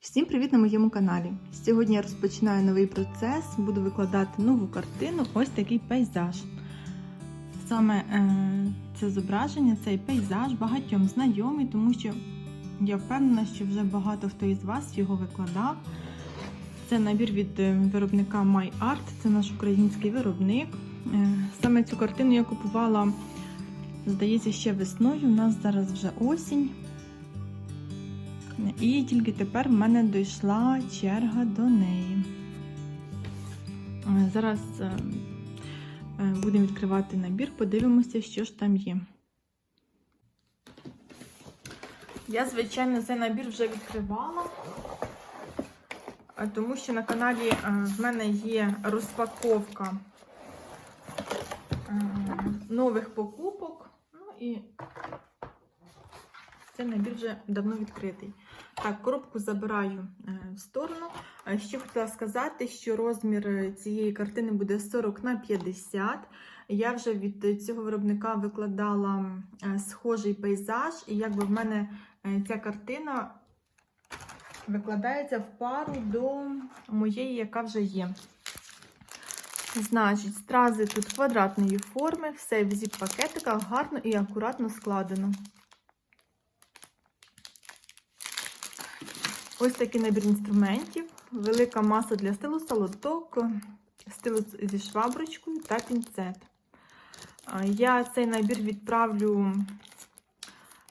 Всім привіт на моєму каналі! Сьогодні я розпочинаю новий процес, буду викладати нову картину, ось такий пейзаж. Саме е, це зображення, цей пейзаж багатьом знайомий, тому що я впевнена, що вже багато хто із вас його викладав. Це набір від е, виробника MyArt, це наш український виробник. Е, саме цю картину я купувала, здається, ще весною. У нас зараз вже осінь. І тільки тепер в мене дійшла черга до неї. Е, Зараз е, е, будемо відкривати набір, подивимося, що ж там є. Я, звичайно, цей набір вже відкривала, тому що на каналі в мене є розпаковка нових покупок. Ну і цей набір вже давно відкритий. Так, коробку забираю е, в сторону. Ще хотіла сказати, що розмір е, цієї картини буде 40 на 50. Я вже від цього виробника викладала е, схожий пейзаж, і якби в мене ця картина викладається в пару до моєї, яка вже є. Значить, стрази тут квадратної форми, все в зіп-пакетиках гарно і акуратно складено. Ось такий набір інструментів, велика маса для стилуса, лоток, стилус зі шваброчкою та пінцет. Я цей набір відправлю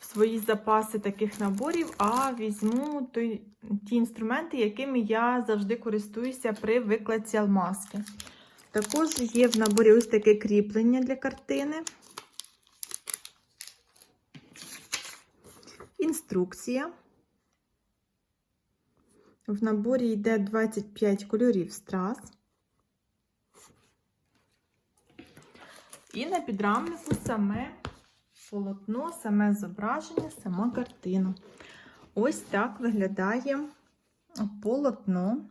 в свої запаси таких наборів, а візьму той, ті інструменти, якими я завжди користуюся при викладці алмазки. Також є в наборі ось таке кріплення для картини. Інструкція. В наборі йде 25 кольорів страз. І на підрамнику саме полотно, саме зображення, сама картина. Ось так виглядає полотно.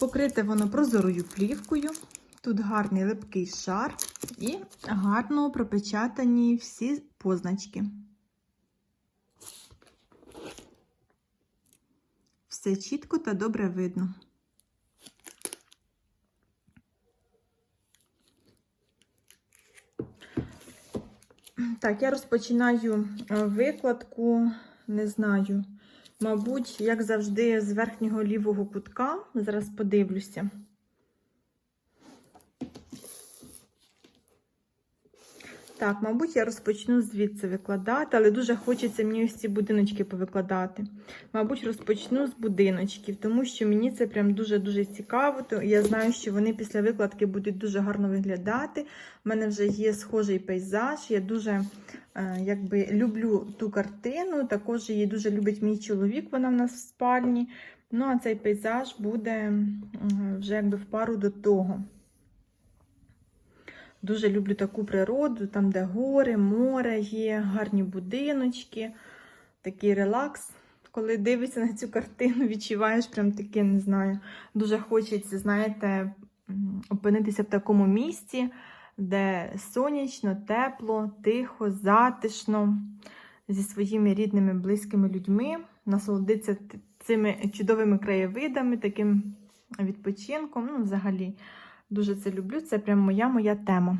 Покрите воно прозорою плівкою. Тут гарний липкий шар і гарно пропечатані всі позначки. Все чітко та добре видно. Так, я розпочинаю е, викладку, не знаю, мабуть, як завжди, з верхнього лівого кутка. Зараз подивлюся. Так, мабуть, я розпочну звідси викладати, але дуже хочеться мені ось ці будиночки повикладати. Мабуть, розпочну з будиночків, тому що мені це прям дуже-дуже цікаво. То я знаю, що вони після викладки будуть дуже гарно виглядати. У мене вже є схожий пейзаж. Я дуже е, якби, люблю ту картину. Також її дуже любить мій чоловік, вона в нас в спальні. Ну, а цей пейзаж буде вже якби в пару до того. Дуже люблю таку природу, там, де гори, море є, гарні будиночки, такий релакс. Коли дивишся на цю картину, відчуваєш прям таке, не знаю, дуже хочеться, знаєте, опинитися в такому місці, де сонячно, тепло, тихо, затишно, зі своїми рідними, близькими людьми, насолодитися цими чудовими краєвидами, таким відпочинком. Ну, взагалі. Дуже це люблю, це прям моя моя тема.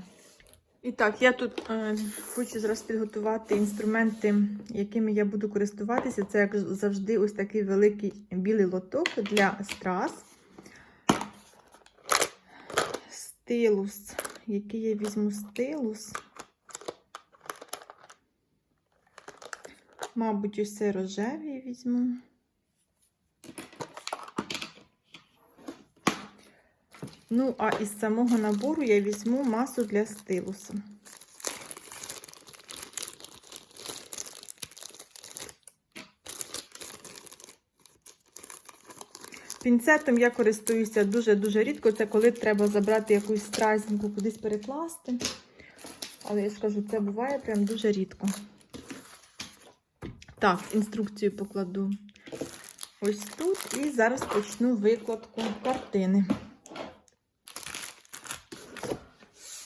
І так, я тут е, хочу зараз підготувати інструменти, якими я буду користуватися. Це, як завжди, ось такий великий білий лоток для страз. Стилус. Який я візьму стилус? Мабуть, цей рожевий візьму. Ну, а із самого набору я візьму масу для стилуса. Пінцетом я користуюся дуже-дуже рідко. Це коли треба забрати якусь стразінку, кудись перекласти. Але я скажу, це буває прям дуже рідко. Так, інструкцію покладу ось тут. І зараз почну викладку картини.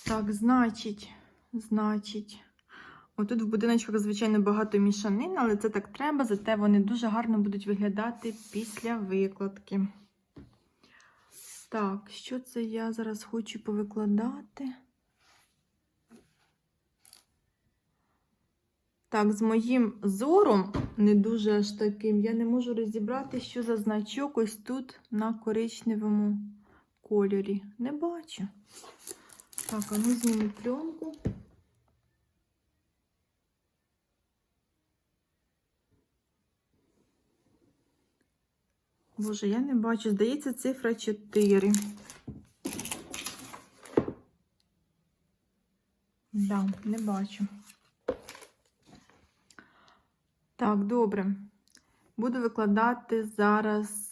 Так, значить, значить, Отут в будиночках, звичайно, багато мішанин, але це так треба, зате вони дуже гарно будуть виглядати після викладки. Так, що це я зараз хочу повикладати? Так, з моїм зором, не дуже аж таким, я не можу розібрати, що за значок ось тут на коричневому кольорі. Не бачу. Так, а ну зніму пленку. Боже, я не бачу. Здається, цифра 4. Да, не бачу. Так, добре. Буду викладати зараз.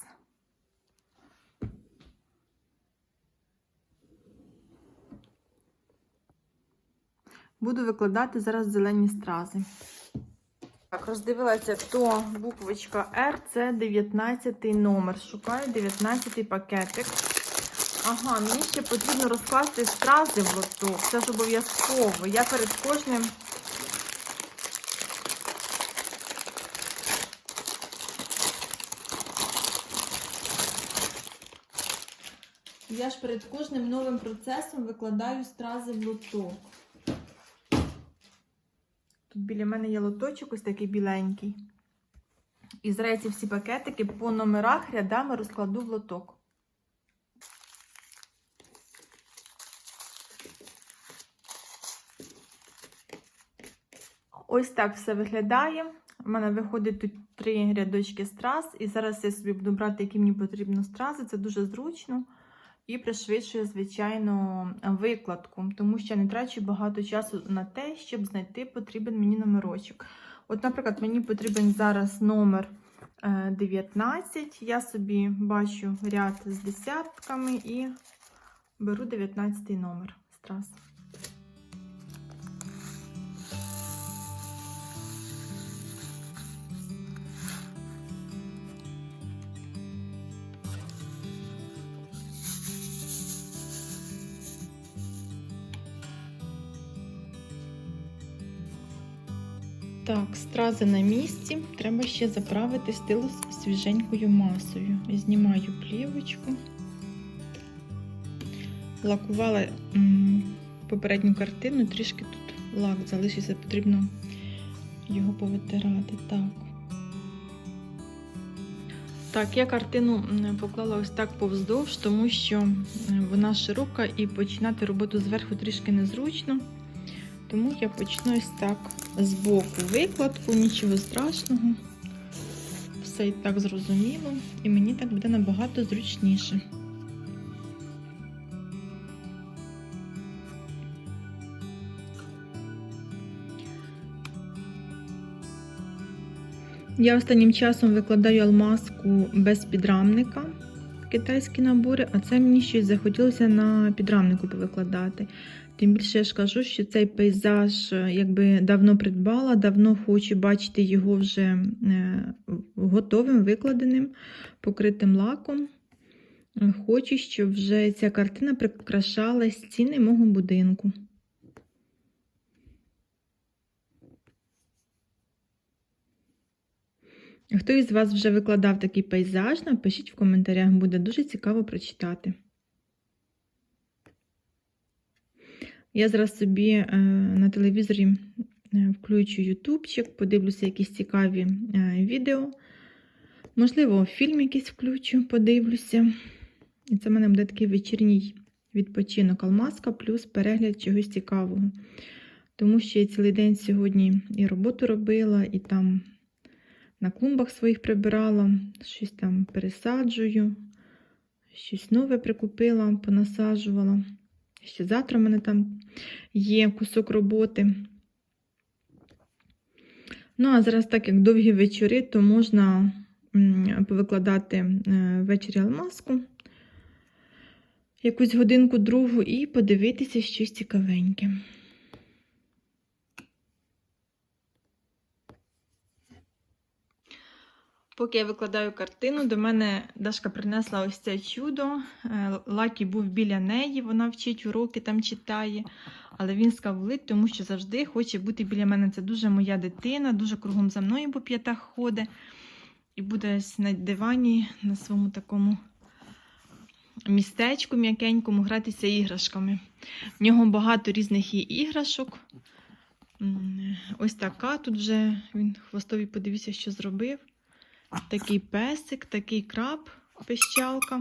Буду викладати зараз зелені стрази. Так, роздивилася, то буквочка R це 19 номер. Шукаю 19 пакетик. Ага, мені ще потрібно розкласти стрази в лоток. Це ж обов'язково. Я перед кожним. Я ж перед кожним новим процесом викладаю стрази в лоток. Біля мене є лоточок, ось такий біленький. І зараз ці всі пакетики по номерах рядами розкладу в лоток. Ось так все виглядає. У мене виходить тут три рядочки страз, і зараз я собі буду брати, які мені потрібно стрази. Це дуже зручно і пришвидшує, звичайно, викладку, тому що я не трачу багато часу на те, щоб знайти потрібен мені номерочок. От, наприклад, мені потрібен зараз номер е, 19. Я собі бачу ряд з десятками і беру 19 номер страз. Так, стрази на місці. Треба ще заправити стилус свіженькою масою. Знімаю плівочку. Лакувала попередню картину, трішки тут лак залишився, потрібно його повитирати. Так. Так, я картину поклала ось так повздовж, тому що вона широка і починати роботу зверху трішки незручно. Тому я почну ось так з боку викладку, нічого страшного. Все і так зрозуміло, і мені так буде набагато зручніше. Я останнім часом викладаю алмазку без підрамника, китайські набори, а це мені щось захотілося на підрамнику повикладати. Тим більше я ж кажу, що цей пейзаж е, якби давно придбала, давно хочу бачити його вже е, готовим, викладеним, покритим лаком. Е, Хочу, щоб вже ця картина прикрашала стіни мого будинку. Хто із вас вже викладав такий пейзаж, напишіть в коментарях, буде дуже цікаво прочитати. Я зараз собі е, на телевізорі е, включу ютубчик, подивлюся якісь цікаві е, відео. Можливо, фільм якийсь включу, подивлюся. І це в мене буде такий вечірній відпочинок алмазка, плюс перегляд чогось цікавого. Тому що я цілий день сьогодні і роботу робила, і там на клумбах своїх прибирала, щось там пересаджую, щось нове прикупила, понасаджувала. Ще завтра в мене там є кусок роботи. Ну, а зараз, так як довгі вечори, то можна повикладати ввечері алмазку, якусь годинку другу, і подивитися щось цікавеньке. Поки я викладаю картину, до мене Дашка принесла ось це чудо. Е, Лакі був біля неї, вона вчить уроки, там читає. Але він скавлить, тому що завжди хоче бути біля мене. Це дуже моя дитина, дуже кругом за мною по п'ятах ходить. І буде на дивані на своєму такому містечку м'якенькому гратися іграшками. В нього багато різних іграшок. Ось така тут вже він хвостові подивіться, що зробив. Такий песик, такий краб, пищалка.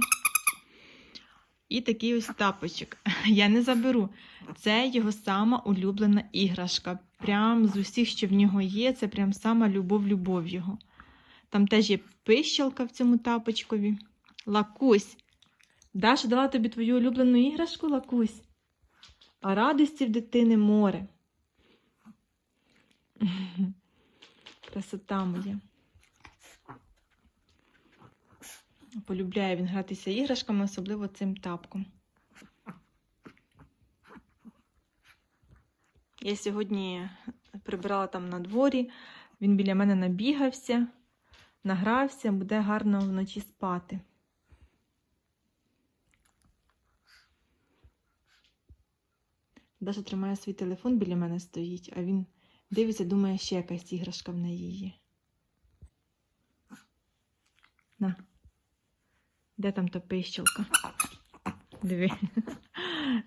І такий ось тапочок. Я не заберу. Це його сама улюблена іграшка. Прям з усіх, що в нього є, це прям сама любов-любов його. Там теж є пищалка в цьому тапочкові. Лакусь. Даша дала тобі твою улюблену іграшку, Лакусь. А радості в дитини море. Красота моя. Полюбляє він гратися іграшками, особливо цим тапком. Я сьогодні прибирала там на дворі, він біля мене набігався, награвся, буде гарно вночі спати. Даша тримає свій телефон біля мене стоїть, а він дивиться, думає, ще якась іграшка в неї є. На. Де там та пищалка? Диви.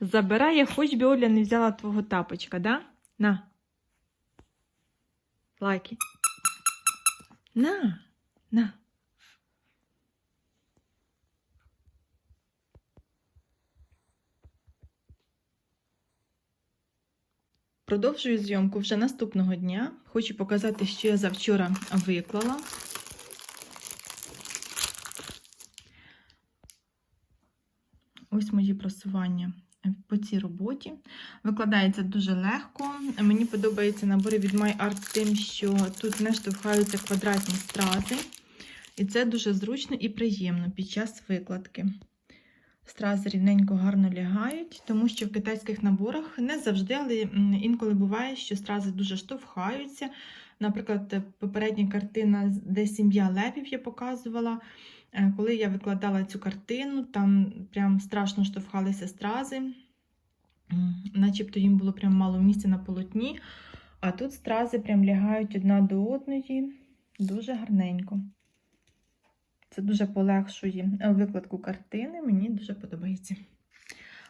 Забирає, хоч би Оля не взяла твого тапочка, да? На. Лайки. На. На. Продовжую зйомку вже наступного дня. Хочу показати, що я завчора виклала. Ось мої просування по цій роботі. Викладається дуже легко. Мені подобаються набори від MyArt тим, що тут не штовхаються квадратні стрази. І це дуже зручно і приємно під час викладки. Стрази рівненько гарно лягають, тому що в китайських наборах не завжди, але інколи буває, що стрази дуже штовхаються. Наприклад, попередня картина, де сім'я лепів я показувала. Е, Коли я викладала цю картину, там прям страшно штовхалися стрази, начебто їм було прям мало місця на полотні. А тут стрази прям лягають одна до одної дуже гарненько. Це дуже полегшує викладку картини, мені дуже подобається.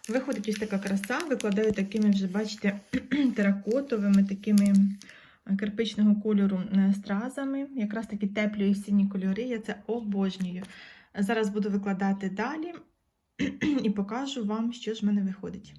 Виходить ось така краса, викладаю такими вже, бачите, теракотовими, такими кирпичного кольору стразами. Якраз такі теплі осінні кольори, я це обожнюю. Зараз буду викладати далі і покажу вам, що ж в мене виходить.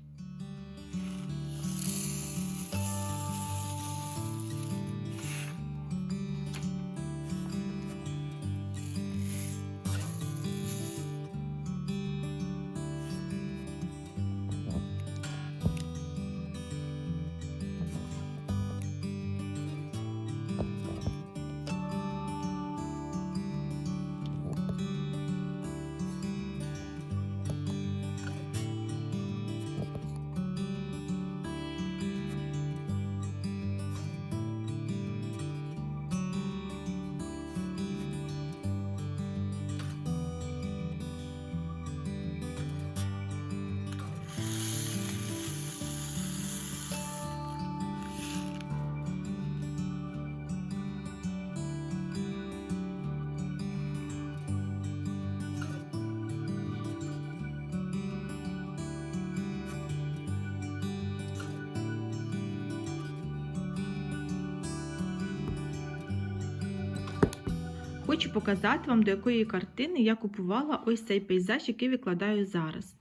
Хочу показати вам, до якої картини я купувала ось цей пейзаж, який викладаю зараз.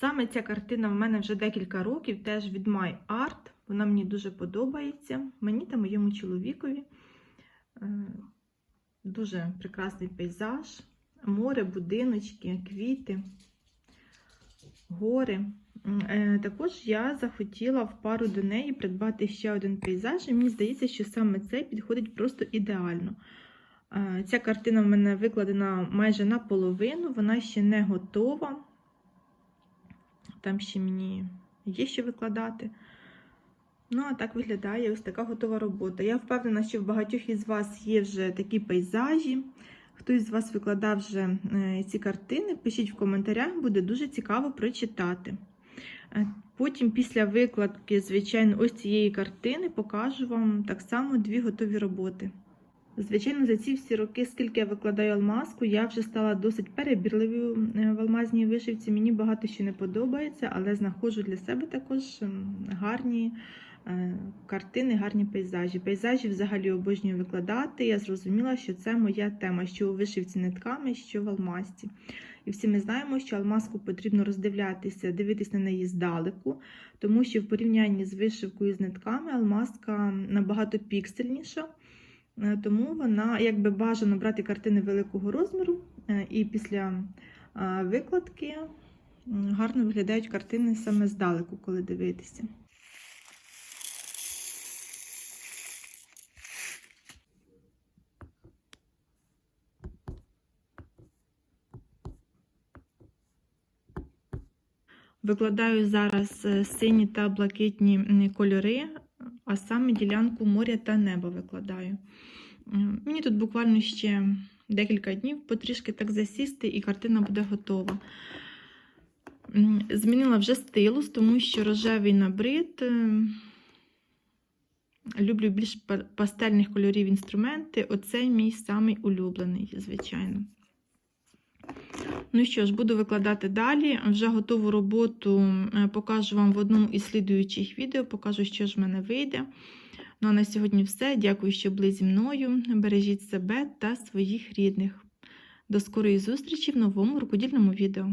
Саме ця картина в мене вже декілька років, теж від My Art. Вона мені дуже подобається. Мені та моєму чоловікові. Е, Дуже прекрасний пейзаж. Море, будиночки, квіти, гори. Е, Також я захотіла в пару до неї придбати ще один пейзаж, і мені здається, що саме цей підходить просто ідеально. Ця картина в мене викладена майже наполовину, вона ще не готова. Там ще мені є що викладати. Ну, а так виглядає ось така готова робота. Я впевнена, що в багатьох із вас є вже такі пейзажі. Хтось з вас викладав вже е, ці картини. Пишіть в коментарях, буде дуже цікаво прочитати. Е, Потім, після викладки, звичайно, ось цієї картини покажу вам так само дві готові роботи. Звичайно, за ці всі роки, скільки я викладаю алмазку, я вже стала досить перебірливою в алмазній вишивці. Мені багато що не подобається, але знаходжу для себе також гарні е, картини, гарні пейзажі. Пейзажі взагалі обожнюю викладати. Я зрозуміла, що це моя тема, що у вишивці нитками, що в алмазці. І всі ми знаємо, що алмазку потрібно роздивлятися, дивитись на неї здалеку, тому що в порівнянні з вишивкою з нитками алмазка набагато піксельніша. Е, Тому вона якби бажано брати картини великого розміру, е, і після е, викладки гарно виглядають картини саме здалеку, коли дивитися. Викладаю зараз сині та блакитні кольори, а саме ділянку моря та неба викладаю. Мені тут буквально ще декілька днів потрішки так засісти, і картина буде готова. Змінила вже стилус, тому що рожевий набрид. е, Люблю більш пастельних кольорів інструменти. Оцей мій самий улюблений, звичайно. Ну що ж, буду викладати далі. Вже готову роботу е, покажу вам в одному із слідуючих відео, покажу, що ж в мене вийде. Ну а на сьогодні все. Дякую, що були зі мною. Бережіть себе та своїх рідних. До скорої зустрічі в новому рукодільному відео.